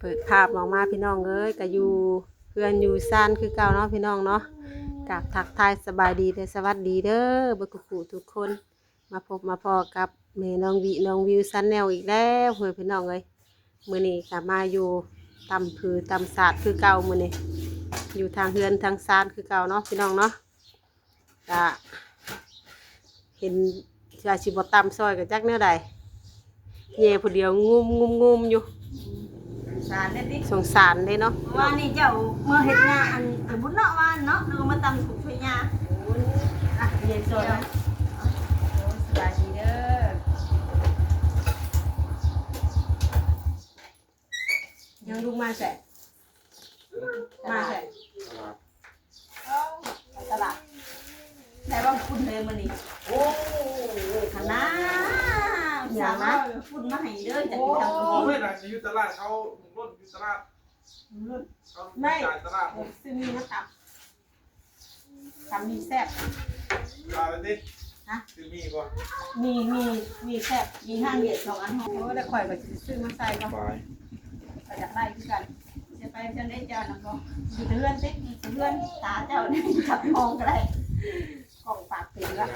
เปิดภาพออกมาพี่น้องเอ้ยก็อยู่เพื่อนอยู่ซ่านคือเก่าเนาะพี่น้องเนาะกับทักทายสบายดีและสวัสดีเด้อบิกกูทุกคน มาพบมาพอกับแม่น้องวิน้องวิวซันแนวอีกแล้วเพื่อนพี่น้องเอ้ยมือนี้ก็มาอยู่ตำผือตำศาสตร์คือเก่ามือนี้อยู่ทางเฮือนทางซานคือเก่าเนาะพี่น้องเนาะก็เห็นชาชิบตำซอยกับจักเนื้อใดเย่ผู้เดียวงุมงุมงุมอยู่ สารเด็ดดิสงสารเลยเนาะว่านี่เจ้าเมื่อเฮ็ดงานอันไปบุญเนาะว่าเนาะแล้วก็มาตำถูกช่วยยาอะเย็นสดนะสบายดีเด้อยังลุกมาแสะมาแสะตลาดได้บ้างคุณเลยมื้อนี้โอ้ขนาด สามารถคุณมาให้เด้อจะกินตำโอ้บ่เพื่อนอะอยู่ตลาดเขาหมุนรถอยู่ตลาดเขาจ่ายตลาดผมซื้อมีนะครับทำมีแซ่บตลาดนี้ฮะคือมีป่ะมีมีมีแซ่บมีห้างเดียดสองอันห้องโอ้แต่ข่อยก็สิซื้อมาใส่ก็บายก็อยากได้คือกันจะไปจังได้เจ้านะบ่อยู่เพื่อนสิเพื่อนตาเจ้านี่ขับมองก็ได้กล่องปากถึงแล้ว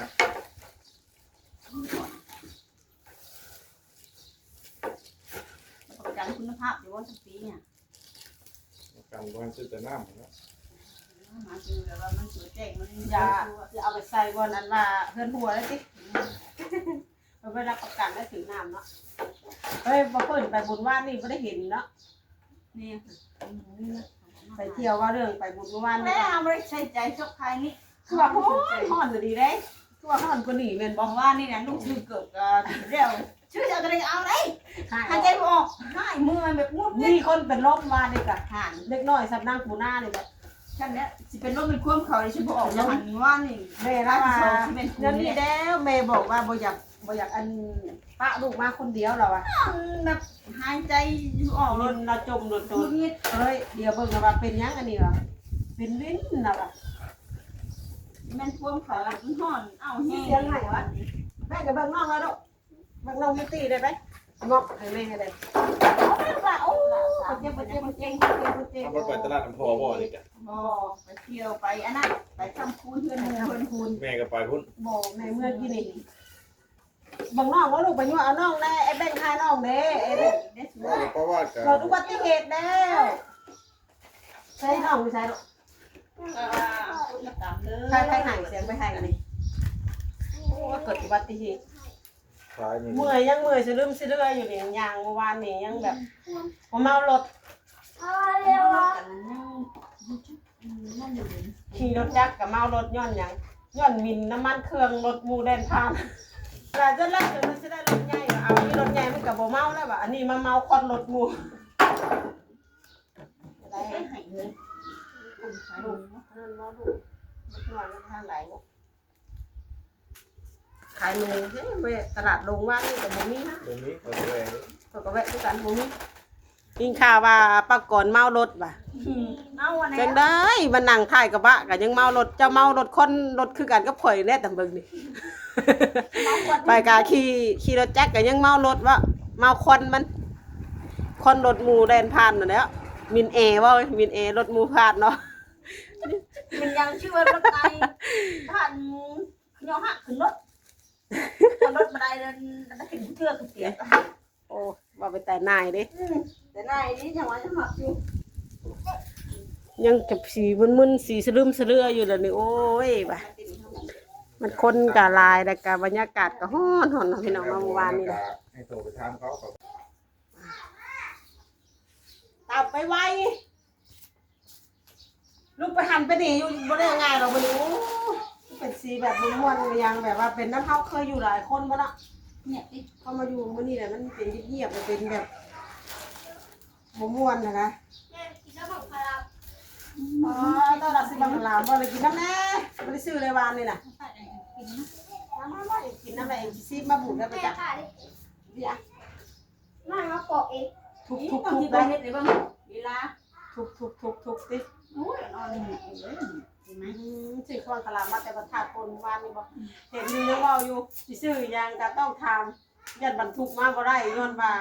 ประ กันคุณภาพอยู่ว่าสักปีเนี่ยกันวันซื้อแต่น้ำนะมาดูแล้วว่ามันสวยแจ้งมันอย่าอย่าเอาไปใส่บนนั้นว่าเพื่อนหัวเลยสิมันไม่รับประกันได้ถึงน้ำเนาะเฮ้ยมาเปิดไปบุญว่านนี่ไม่ได้เห็นเนาะนี่ไปเที่ยวว่าเรื่องไปบุญว่านแม่นี่เอาไว้ใช้ใจชกใครนี่คือว่าโอ้ยห่อนอยู่ดีได้คือว่าห่อนคนหนีเมนบบออกกว่านี่นะลูกชื่อเกิดกันเร็วชื่อจะอะไรเอาเลยหายหายใจไม่ ออกง่ายมือมันแบบงุดงิมีดคนเป็นลมมาเด็กอะห่านเล็กน้อยสับนั่งปูหน้าเลยแบบฉันเนี้ยสิเป็นว่ามันควมเขาเลยฉันบอกออกจะหันว่านี่แม่ละว่าที่เป็นเงินนี่แล้วแม่บอกว่าบ่อยากบ่อยากอันป้าลูกมาคนเดียวเราอะ แบบหายใจออกรเลยถเราจมรถโดงุนดงิดเฮ้ยเดี๋ยวเบิ่งนะว่าเป็นหยังอันนี้วะเป็นลิ้นนะวะมันควมเขามันห่อนเอาแห้งแม่กับเบิ่งน้องแล้วลูกเบิ่งน้องมิตีได้ไหม งอกให้แม่ให้ได้โอ้เจ็บเจ็บเจ็บเจ็บเจ็บเอาไปตลาดน้ำพอบ่นี่จ้ะบ่ไปเที่ยวไปอันนั้นไปทำคูนเพื่อนเพื่อนคูนแม่ก็ไปพุ่นบอกในเมื่อกี้นี่เบิ่งน้องว่าลูกไปยั่วเอาน้องแน่ไอ้แบ่งให้น้องเด้ไอ้เด้ได้สวว่ายเพราะว่าจะเกิดอุบัติเหตุแล้วใช่น้องไม่ใช่หรอกคุณตามเลยใครใครหายเสียงไปให้กันนี่โอ้เกิดอุบัติเหตุ ขายนี่เมื่อยยังเมื่อยสะลืมสะเลืออยู่นี่ยางเมื่อวานนี่ยังแบบผมเมารถเร็วอะขี่รถจักรกับเมารถย้อนหยังย้อนมินน้ำมันเครื่องรถหมูแดนผ่านเวลาจะไล่เดี๋ยวมันจะได้รถใหญ่ว่ะเอานี่รถใหญ่มันกับบ่เมาแล้วว่ะอันนี้มาเมาคอนรถหมูได้ให้เงินลูกนั่นเนาะลูกลูกน้อยมันทางไหนลูก ขายหนูเฮ้ยเว้ยตลาดลงว่านี่กับบ่มีนะตรงนี้เราแรงก็ก็แวะด้วยกันบ่มีกินข้าวว่าปากก่อนเมารถว่ะเอาวันไหนจังได้มานั่งถ่ายกระบะก็ยังเมารถเจ้าเมารถคนรถคือกันกับข่อยแน่แต่เบิ่งนี่ ไปกาขี่ขี่รถแจ็คก็ยังเมารถว่าเมาควันมันควันรถหมูแดนผ่านนั่นแหล้วมินเอว่าเว้ยมินเอรถหมูผ่านเนาะ มันยังชื่อว่ารถไฟผ่านยอหักขึ้นรถ รถมาได้แล้วได้ขึ้นเทือกเสียโอ้ว่าไปแต่นายเด้แต่นายนี่ยังว่าจะหักอยู่ยังกับสีมึนๆสีสลืมสะเลืออยู่เลยนี่โอ้ยบ่ะมันคนกะลายแต่กะบรรยากาศก็ฮ้อนฮ้อนเนาะพี่น้องมาเมื่อวานนี่นะให้โทรไปถามเขาเขาตับไปไวลูกไปหันไปดีอยู่บ่ได้ง่ายหรอกบ่รู้ เป็นสีแบบม่วนๆยังแบบว่าเป็นน้ำเฮาเคยอยู่หลายคนบ่เนาะเนี่ยติเข้ามาอยู่มื้อนี้แหละมันเป็นเงียบๆมันเป็นแบบบ่ม่วนนะนะอ๋อตอนรับสิบังลามบ่ได้กินน้ำแน่บ่ได้ซื้อเลยวานนี่น่ะมามามากินน้ำแม่เองสิซีมาบุญได้ไปจ้ะเดี๋ยวนั่งมาปอกเองทุบนี่ทุบต้องทุบที่ไปบ้านเฮ็ดได้บ้างเวลาทุบทุบทุบทุบติโอ้ยนอนนี่เลย เห็นไหมอืมสิควรคลามมาแต่บรรทัดคนวานนี่บ่เห็นอยู่ยังเว้าอยู่สิซื้อหยังก็ต้องทำยันบรรทุกมาบ่ได้ย้อนว่า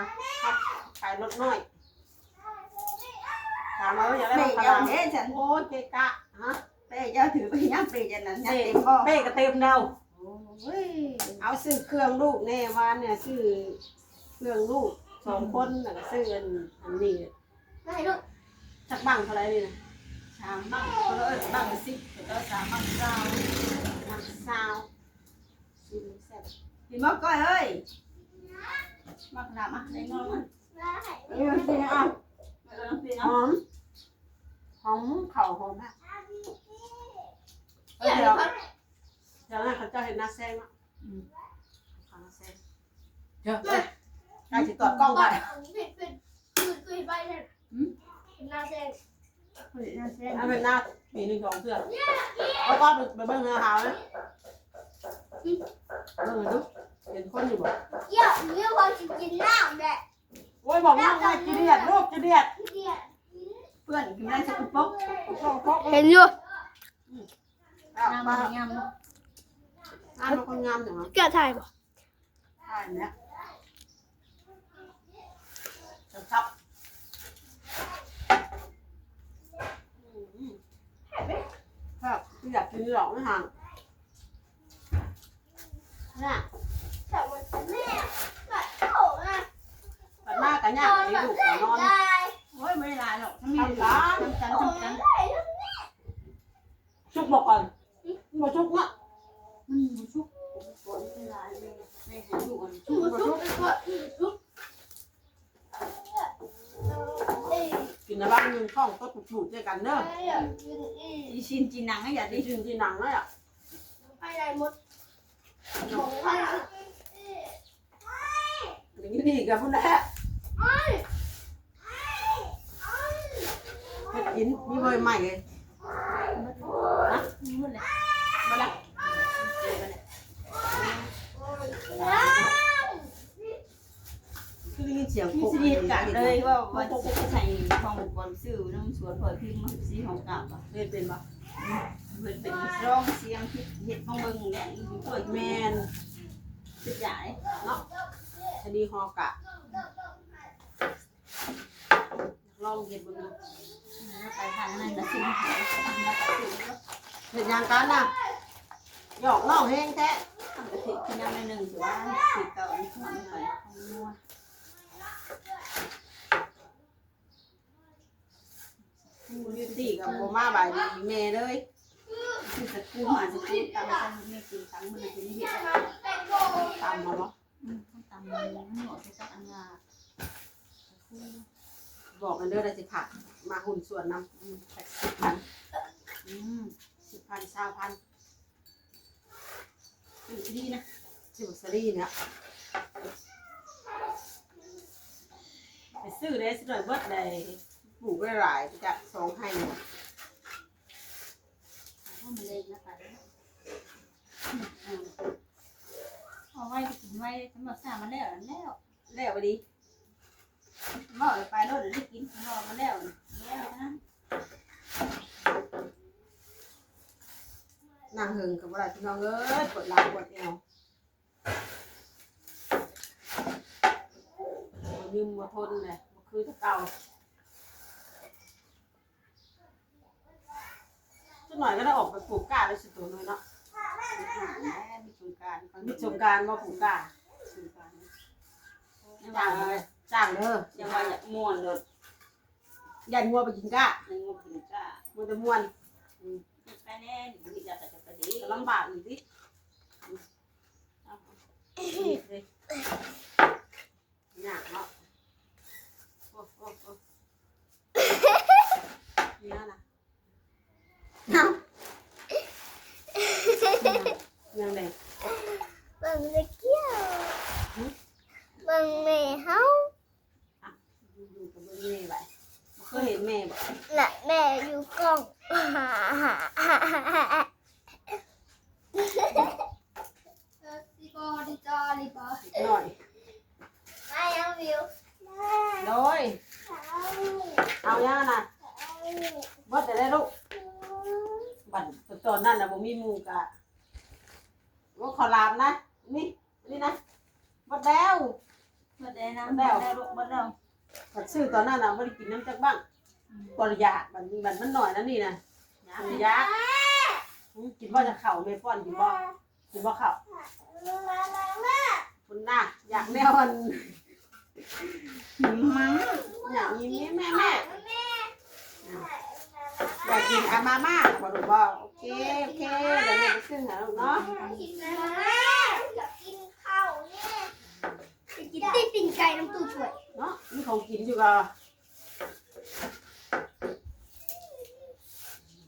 ขายรถน้อยามว่าอยากได้เป้บักขเจ้าลามเด้ฉันโอ้ยเกะกะฮะเป้เจ้าถือไปยังเป้จันนั้นยังเป้เต็มบ่เป้ก็เต็มแล้วโอ้ยเอาซื้อเครื่องลูกแน่วานเนี่ยซื้อเครื่องลูกสองคนแล้วก็ซื้ออันอันนี้ไม่ลูกจักบังเท่าไหร่นี่นะ สามบ้างคนละบ้างสิบก็สามบ้างเก้าบังซาวซื้อแซ่บพี่มอกก้อยเอ้ยมาขนาดมาได้ง อันเอาเออพี่หเอเข่าหอมมาสีหนหน้าแซงเขาหน้าแล้จะตอดกล้องไปผิดผิดคือคือไปเนี่ยเป็นหน้าเส้นเฮ้ยน่าเสียเอาเป็นหน้าปีหนึ่งสองเพื่อนเอาก้อนไปเบิ้งเนื้อหาเลยเบิ้งเลยดูเห็นคนอยู่บ่เยี่ยมเยี่ยมพอจะกินน้ำแหละโอ้ยบอกน้องว่าจีเดียดลูกจีเดียดเยี่ยเพื่อนกินได้สักป๊อกเห็นอยู่เอาน้ำมันงามอ่านเป็นคนงามอย่างนั้นแกถ่ายป่ะใช่เนี่ยครับ ครับอยากกินหรอกไม่ห่างน่ะแต่มันแม่แบบโถนะปัดมากกันยากไอ้ลูกนอนได้โอ้ยไม่ได้หลายหรอกทำกันทำกันโถทำกันได้ชุกบอกก่อนมาชุกเนาะ มันบุชุกปวดไม่หลายเลยไม่ให้ลูกมัน ชุบชุบชุบชุบเอ้ย กินในบ้านมึงข้องก็ ถูกๆด้วยกันเด้อไม่อยากกินอีกอีชินจีนังอย่าได้ดิยินที่หนังเลยอะไปไหนหมดของใครอย่างนี้ดีกับพุ่นแหละเฮ็ดอินมีเบอร์ใหม่เลย มืดเลย มาละคือได้ยินเสียง พี่ ปุ๊บ สิเหตุการณ์เลยว่าวันจะใส่ของบอลซื้อ น้ำสวนพอพิมพ์มาสีของกาบอะเล่นเป็นปะมันเป็นร้องเสียงที่เห็ดของเบิ่งเนี่ยอยู่ตัวแมแมนสุดใหญ่เนาะคดีฮอกะลองเห็นมึงไปทางนั้นนะสิมเห็นยังกันน่ะหยอกน้องแห้งแท้ทำกะทิที่นั่นหนึ่งถือว่าสิเก่าทำไป นัวตี้กับโบมาบายดีแม่เลยคือสกูหาสกูตามกันไม่กินทั้งมันเป็นเห็ดตามมาเนาะตามมันหมดไปสักอันละบอกกันเด้อได้สิผักมาหุ่นส่วนนำแท็กสิบพันสิบพันสามพันเป็นดีนะสิบสรีเนี่ยไปซื้อได้สิหน่อยเบิร์ดได้ ปลูกไว้หลายจะสองให้เนี่ยเพราะมันเลยนะไปเอาไว้กินไว้สำหรับสามันแล้วแล้วแล้วไปดีหม้อไปรถได้กินหม้อมาแล้วแล้วนะนางหึงกับว่าพี่น้องเอ้ยปวดหลังปวดเอวบ่ยืมมาทนเลยบ่คือแตะเก่า สักหน่อยก็ได้ออกไปปลูกกล้าได้สิตัวหน่อยเนาะมีโครงการมีสงกรารมาปลูกกล้าโครงการจ้างเลยจ้างเด้อยังว่าอยากม่วนรถยันงัวไปกินกล้าในงบถึงกล้ามันจะม่วนไปแน่หรืออยากจะไปดีจะลำบากอีกสิยากเนาะโอ้โอ้โอ้เนี่ยนะยังไง บังเลยเกี้ยวบังแม่เฮา อยู่กับแม่ไปเคยเห็นแม่บ่ น่ะแม่อยู่กล้องดีบอดีจอดีบอ หน่อย ไอ้ยังวิว โดยเอาย่านะบ่แต่ได้ลูกบัดตอนนั้นน่ะบ่มีหมู่กะว่าขอลามนะ นี่ นี่นะบ่แล้ว มาได้น้ำแล้วลูกมาแล้วผัดซื้อตอนนั้นน่ะบ่ได้กินน้ำจักบ้างมปริยามันมันมันหน่อยนะนี่นะปริยาอืมกินว่าจะเข่าเมฟอนกินบ่กินบ่เข่าคุณน่ะอยากแนวมันมังอยากยิ้มแม่แม่แม่อยากกินอามาม่าบอกลูกบ่โอเคโอเคเดี๋ยวแม่ไปซื้อหาลูกเนาะกิน ตีปิ่งไก่น้ำตูช่วยเนาะมีของกินอยู่ก็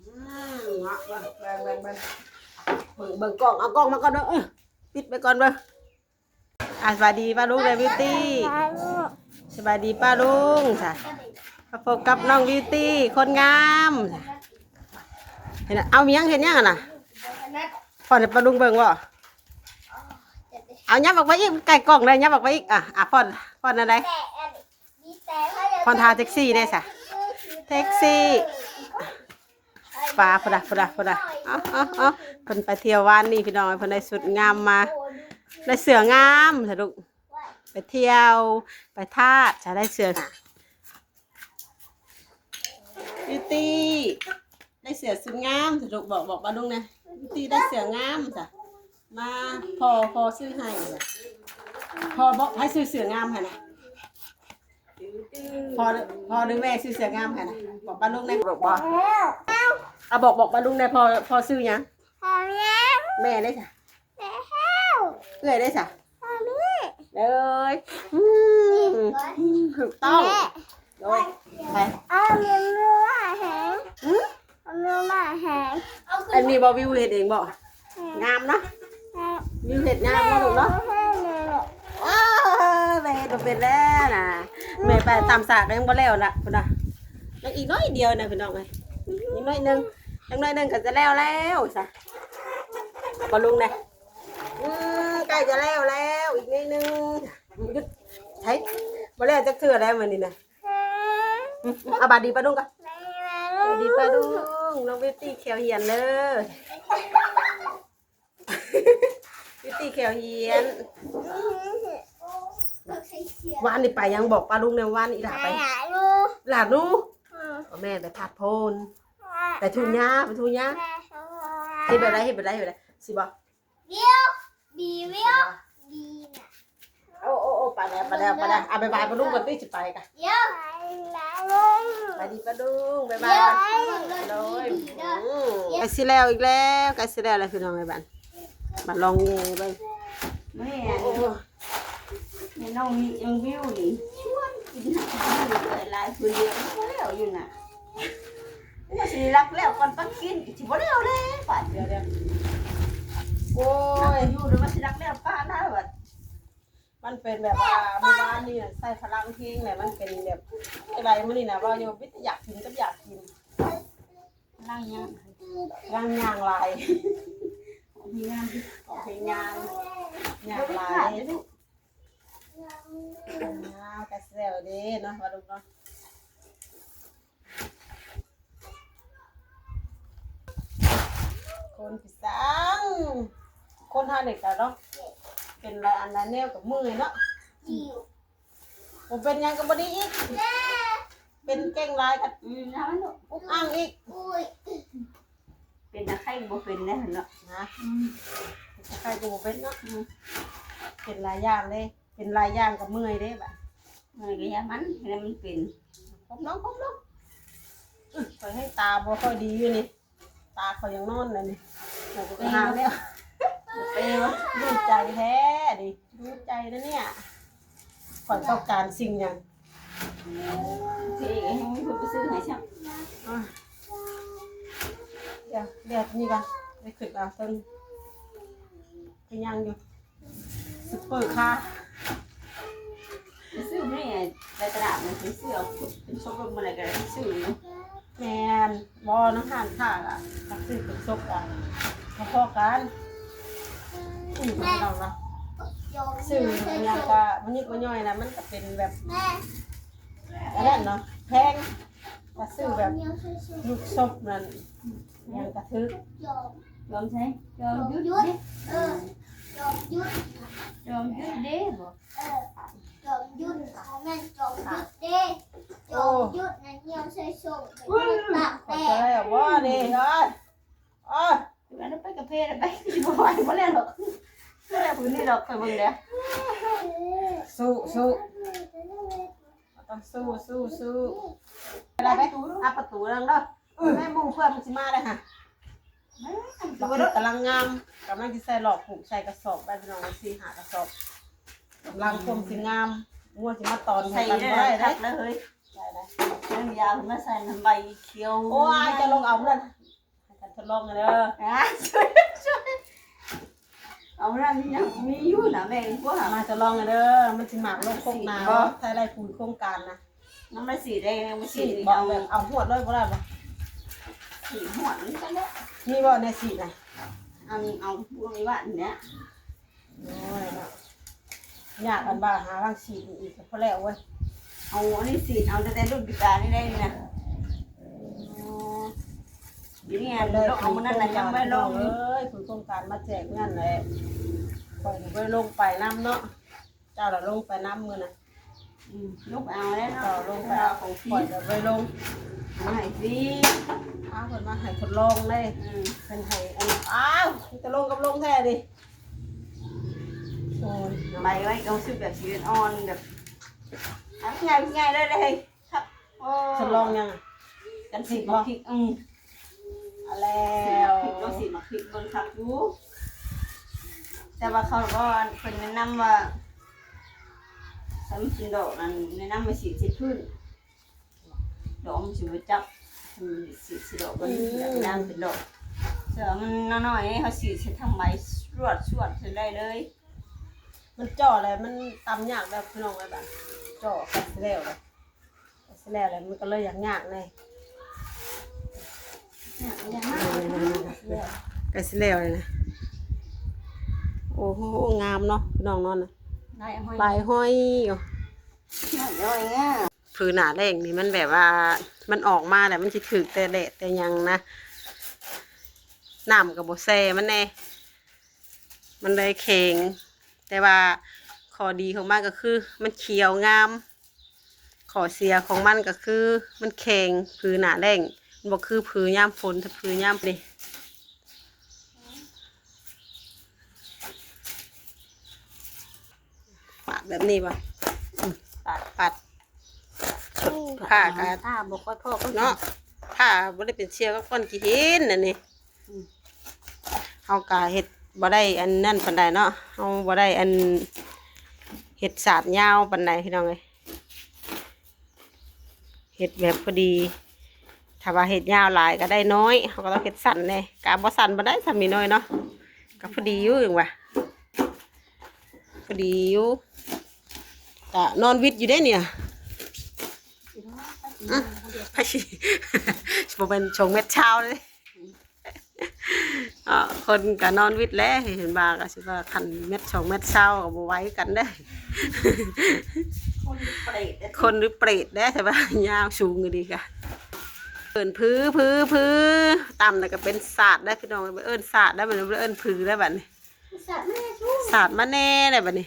อืมเนาะเบิ่งเบิ่งเบิ่งเบิ่งเบิ่งเบิ่งกล้องเอากล้องมาก่อนเด้อเออปิดไปก่อนเบิ่งอะสวัสดีป้าลุงเลยบิวตี้สวัสดีป้าลุงค่ะมาพบกับน้องบิวตี้คนงามเห็นน่ะเอามียังเห็นยังอะน่ะพอให้ป้าลุงเบิ่งบ่ เอายับออกไปอีกไก่กล่องเลยยับออกไปอีกอะอะพอนพอนอะไรพอนทาแท็กซี่ได้สะแท็กซี่ฟ้าพอดะพอดะพอดะอ๋ออ๋อเพิ่นไปเที่ยววานนี่พี่น้องเพิ่นได้สุดงามมาได้เสืองามสะดุกไปเที่ยวไปทาดจะได้เสือบิวตี้ได้เสือสุดงามสะดุกบอกบอกมาดุงนะบิวตี้ได้เสืองามจ้ะ มาพอพอซื้อให้จ้ะพอบอกให้ซื้อเสืองามให้นะพอพอดึงแม่ซื้อเสืองามค่ะนะบอกป้าลุงได้บอกบอกเอาบอกบอกป้าลุงได้พอพอซื้อยังแม่ได้จ้ะเอื้อยได้จ้ะเลยอืมถูกต้องโดยไปอันนี้บอวิวเห็ดเองบอกงามเนาะ วิวเห็ดงามเนาะถูกเนาะว้าวแม่เห็ดบ่เป็นแล้วนะแม่ไปตามสากยังบ่แล้วนะพุ่นน่ะยังอีกน้อยเดียวนะพี่น้องเอ้ยอีกน้อยหนึงยังน้อยหนึงก็จะแล้วแล้วจ้ะบอลุงนะอืมใกล้จะแล้วแล้วอีกนิดนึงหยุดใช้บ่แล้วจะเทื่อแล้วมื้อนี้นะเอาบาดดีปลาดุงก่อนสวัสดีป้าดุงน้องบิวตี้เขียวเหียนเลย บิวตี้เขียวเหียนวานนี่ไปยังบอกป้าลุงเนี่ยวานอีหลาไปหลานูเอาแม่ไปพัดโพนไปทุ่งหญ้าไปทุ่งหญ้าเฮ็ดแบบไรเฮ็ดแบบไรเฮ็ดแบบไรสิบอกดีวิวดีนะโอ้โอ้โอ้ไปแล้วไปแล้วไปแล้วเอาไปบายป้าลุงก่อนตี้สิไปกันเดี๋ยวลงไปดีป้าดุงบายบายเลยอืมไก่สิแล้วอีกแล้วไก่สิแล้วอะไรพี่น้องไอ้บ้าน มาลองเงี้ยไปแม่โอ้โหแม่น้องมียังวิวนี่ชวนกินข้าวเลยหลายคนเดียวบ่แล้วอยู่น่ะว่าสิรักแล้วก่อนต้องกินสิบ่แล้วเลยป่านเดี๋ยวเดี๋ยวโอ้โอ้ยยอยู่เดี๋ยวว่าสิรักแล้วป้านะว่ามันเป็นแบบว่าเมื่อวานนี่น่ะใส่พลังทิ้งแหละมันเป็นแบบอะไรมันนี่นะว่าโยวิทย์อยากกินก็อยากกินนั่งยังย่างย่างลาย มีงานที่ออกเพลงงานย่างบ่ได้ลาขาดยเลยลูกอ้าวกระเซลเด้เนาะว่าลูกเนาะคนพิสังคนทานเด็กกันเนาะเป็นอะไรอันนั้นแนวกับมือเนาะจิ๋วผมเป็นหยังกับบดีอีกเป็นเก่งลายกับอืมนะมันลูกอุกอ้างอีกอุ้ย เป็นตะไคร้บ่เป็นแล้วเนาะนะใครกูเป็นเนาะอืมเป็นหลายอย่างเลย เป็นหลายอย่างกับเมื่อยเด้แบบเมื่อยก็อยามันแล้วมันเป็นผมน้องผมน้องอื้อคอยให้ตาบ่ค่อยดีอยู่นี่ตาเขายังนอนเลยนี่เราก็ไปหาแล้วไปวะดูใจแท้ดิดูใจนะเนี่ยขอยต้องการสิ่งอย่างสิให้มันไปซื้อให้ช่างอะเดี๋ยวเดียวนี่ก่อนไปขึ้นเอาต้นไปยังอยู่ซุปเปอร์ค่ะไปซื้อไม่ในตลาดมันไปซื้อเอาเป็นชมรมอะไรกันซื้อเนาะแมนบอน้ำห่านค่ะอะตักซื้อเป็นซกอะมาพอกันอืมไม่ต้องนะซื้อมันยังก็มันยิบมันย่อยนะมันก็เป็นแบบอะไรเนาะแพงก็ซื้อแบบลูกซบนั่นยังกระทึกโยมยอมใช่ยอมยุดหยุเด้ดเออโยมหยุดยอมยุดเด้บ่เออโยมหยุดเขาแม่นโยมหยุดเด้โยมหยุดนะเหี่ยวช่วยส่งไปตากขอแดจะดได้ว่านี่เอ้ยเอ้ยแล้วไปกับเพศไปบ่ไหวบ่แล้วหรอกบ่แล้วพื้นนี่หรอกไปเบิ่ งเด้อสู้สู้ต้องสู้สู้สู้อะไรไปอัประตูแล้วเด้อแม่หมูเพื่อนมันสิมาเลยค่ะบักเด็กกำลังงามกำลังจะใส่หลอกผูกใส่กระสอบได้พี่น้องสี่หากระสอบกำลังคมสิงามงัวสิมาตอนใส่ให้กันได้บ่ได้ทัได้กแล้วเฮ้ยได้ได้เรื่องยาวมาใส่น้ำใบเขียว โอ้ยจะลงเอาเพื่อนให้กันทดลองกันเด้ออะช่วยช่วยเอาเรื่องนี้ยังมีอยู่นะแม่พวกหามาจะลองกันเด้อมันสิหมากโลกโคกนาถ้าได้ปุ๋ยโครงการนะน้ำใบสีแดงมันสีสีบเอาอกแบบเอาหัวเลยบ่ได้บ่ สีหัวนี่ก็แล้วนี่บ่ในสีน่ะเอาเอาพวกนี้ว่าอันเนี้ยโอ้ยเนาะยากกันบ้าหาบางสีอีกก็พอแล้วเว้ยเอาอันนี้สีเอาแต่รุ่นพิการนี่ได้นะอยู่นี่ไงเราเอามันนั่นนะยังไม่ลงเอ้ยคุยโครงการมาแจกนั่นแหละปล่อยไปลงไปน้ำเนาะเจ้าละลงไปน้ำมือน่ะลูกเอาแล้วเจ้าเนาะลงไปเอาเอาของปพี่ล่อยเดี๋ยวไปลง มาให้พี่อ้าวคนมาให้ทดลองเลยอืมเป็นให้อันอ้าวจะลงกับลงแท้ดิโอ้ยใบไว้เอาซื้อแบบสีอ่อนแบบอันง่ายง่ายได้เลยครับโอ้ทดลองยังอะกันสีมาพริกอืมเอาแล้สีวมาพริกก็สีมาพริกบนขับอยู่แต่ว่าเขาก็เป็นแนะนำว่าสำสินดอกนั้นแนะนำมาสีสีพื้น ดอกมันสิบจับมันสีสีดอกมันแบบน้ำเป็นดอกเสือมันน้อยๆเขาสีใช้ทำใบรวดสวดใช้ได้เลยมันจ่อเลยมันตำยากแบบพี่น้องเลยแบบจ่อกันสิแล้วเลยกันสิแล้วเลยมันก็เลยอยากยากเลยเนี่ยอย่างนั้นกันสิแล้วเลยนะโอ้โหงามเนาะพี่น้องเนอนนะได้ห้อยใบห้อยอยู่น้อยเงี้ย ผืนหนาแดงนี่มันแบบว่า มันออกมาแต่มันจะถือแต่เดะแต่ยังนะน้ำกับโบแซมันแน่ มันเลยแข็งแต่ว่าข้อดีของมันก็คือ มันเขียวงามข้อเสียของมันก็คือ มันแข็งผืนหนาแดงมันบอกคือผืนย่ามฝนถ้าผืนย่ามนี่ปาดแบบนี้ป่ะปาดปาด ผ้ากันผ้าบอกว่าพ่อก็เนาะผ้าบ่ได้เป็นเชียวกับก้อนกี่หินอันนี้เฮากะเฮ็ดบ่ได้อันนั่นปานใดเนาะเฮาบ่ได้อันเฮ็ดสาดยาวปานใดพี่น้องเอ้ยเฮ็ดแบบพอดีถ้าว่าเฮ็ดยาวหลายก็ได้น้อยเฮาก็ต้องเฮ็ดสั้นแน่กะบ่สั้นบ่ได้ถ้ามีน้อยเนาะก็พอดีอยู่จังว่าพอดีอยู่ก็นอนวิทย์อยู่ได้เนี่ย พะชีบ่เป็นชงเม็ดเช้าเลยอ่าคนก็นอนวิทย์แล้วเห็นบาก็สิว่าคันเม็ดชงเม็ดเช้าก็บ่ไหว้กันได้คนเปรตคนหรือเปรตได้ใช่ปะยาวสูงอยู่ดีค่ะเอิ้นพื้อพื้อพื้อต่ำแล้วก็เป็นศาสตร์ได้พี่น้องเอิ้นศาสตร์ได้บัดนี้เอิ้นพื้อได้บัดนี้สัตว์แม่ชู้ศาสตร์มาแน่ได้บัดนี้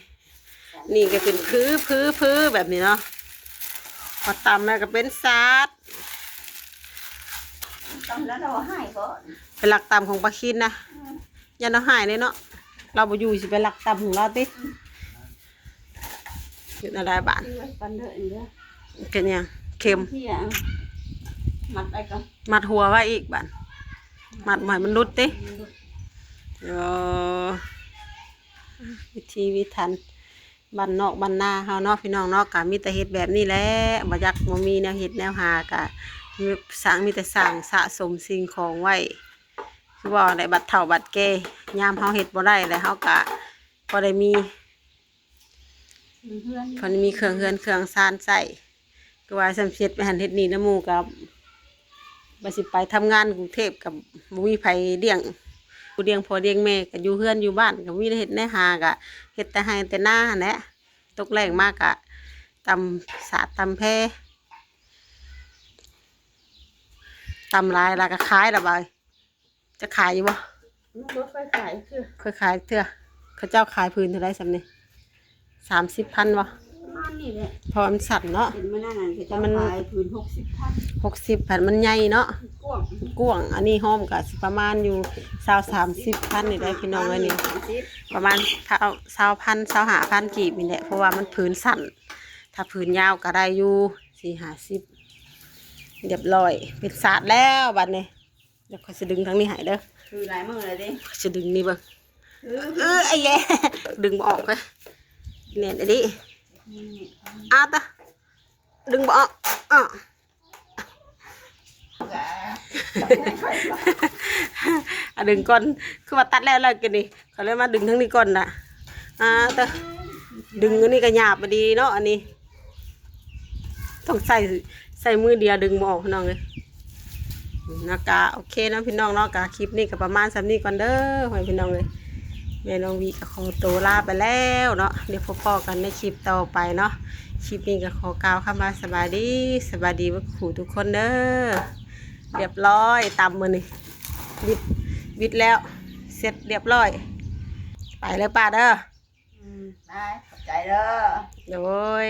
นี่ก็เป็นพื้อพื้อพื้อแบบนี้เนาะ พอต่ำแล้วก็เป็นศาสตร์ตอนนั้นเราให้ก่อนเป็นหลักต่ำของปลาคินนะยันเราหายเลยเนาะเราบ่อยู่สิเป็นหลักต่ำของเราติอยู่อะไรบ้านที่ไว้ปันเถอะเด้อเป็นหยังเค็มที่อะมัดไปก่อนมัดหัวไว้อีกบ้านมัดใหม่มันรุดติเออวิธีวิธัน บ้านนอกบ้านนาเฮาเนาะพี่น้องเนาะก็มีแต่เฮ็ดแบบนี้แหละบ่อยากบ่มีแนวเฮ็ดแนวหากะสร้างมีแต่สร้างสะสมสิ่งของไว้คือว่าได้บัตรเฒ่าบัตรแก่ยามเฮาเฮ็ดบ่ได้แล้วเฮาก็พอได้มีเพื่นมีเครื่องเฮือนเครื่องซานใส่ก็ว่าสำเร็จไปหันเฮ็ดนี่น้ำหมู่กับบ่สิไปทำงานกรุงเทพกับบ่มีไผเลี้ยง ผู้เลี้ยงพ่อเลี้ยงแม่ก็อยู่เฮือนอยู่บ้านก็มีแต่เฮ็ดในหาก็เฮ็ดแต่ให้แต่หน้าหั่นแหละตกแรงมากก็ตำสาดตำแพตำลายแล้วก็ขายละบายจะขายอยู่บ่รถไฟขายคือเคยขายเถื่อเขาเจ้าขายพื้นเท่าไรสำเนี่ยสามสิบพันวะมาณ นี้แหละเพอมันสั่นเนาะเป็นมื้อนั้นนั่นคือจะมันขายพื้น60พันหกสิบผันมันใหญ่เนาะกว้างกว้างอันนี้ห้อมกับประมาณอยู่สาวสามสิบพันนี่ได้พี่น้องเลยนี่30ประมาณเท่าสาวพันสาวหาพันกีบนี่แหละเพราะว่ามันผืนสั้นถ้าผืนยาวก็ได้อยู่สี่หาสิบเรียบร้อยเป็นศาสตร์แล้วบัดนี้เดี๋ยวขอยจะดึงทั้งนี้ใหายเด้อคือหลายมื้อเลยเด้ขอยจะดึงนี่เบิ่งคือเออไอ้แย่ดึงบ่ออกเลยเนี่ยไอ้ดิอ้าวตะดึงบ่ออกอ้ออะดึงก่อนคือว่าตัด แล้วแล้วกันนี่เขาเลยมาดึงทั้งนี้ก่อนน่ะอ่าแต่ดึงอันนี้ก็หยาบมาดีเนาะอันนี้ต้องใส่ใส่มือเดียวดึงบ่ออกพี่น้องเลยนะกะโอเคนะพี่น้องเนาะกะคลิปนี้ก็ประมาณสำนี้ก่อนเด้อให้พี่น้องเลย แม่น้องวีก็ขอตัวลาไปแล้วเนาะเดี๋ยวพบกันในคลิปต่อไปเนาะคลิปนี้ก็ขอกล่าวคำว่าสบายดีสบายดีว่าขู่ทุกคนเด้อเรียบร้อยตามมือนี่วิดวิดแล้ว เสร็จเรียบร้อย ไปเลยป้าเด้ออืมได้ขอบใจเด้อโดย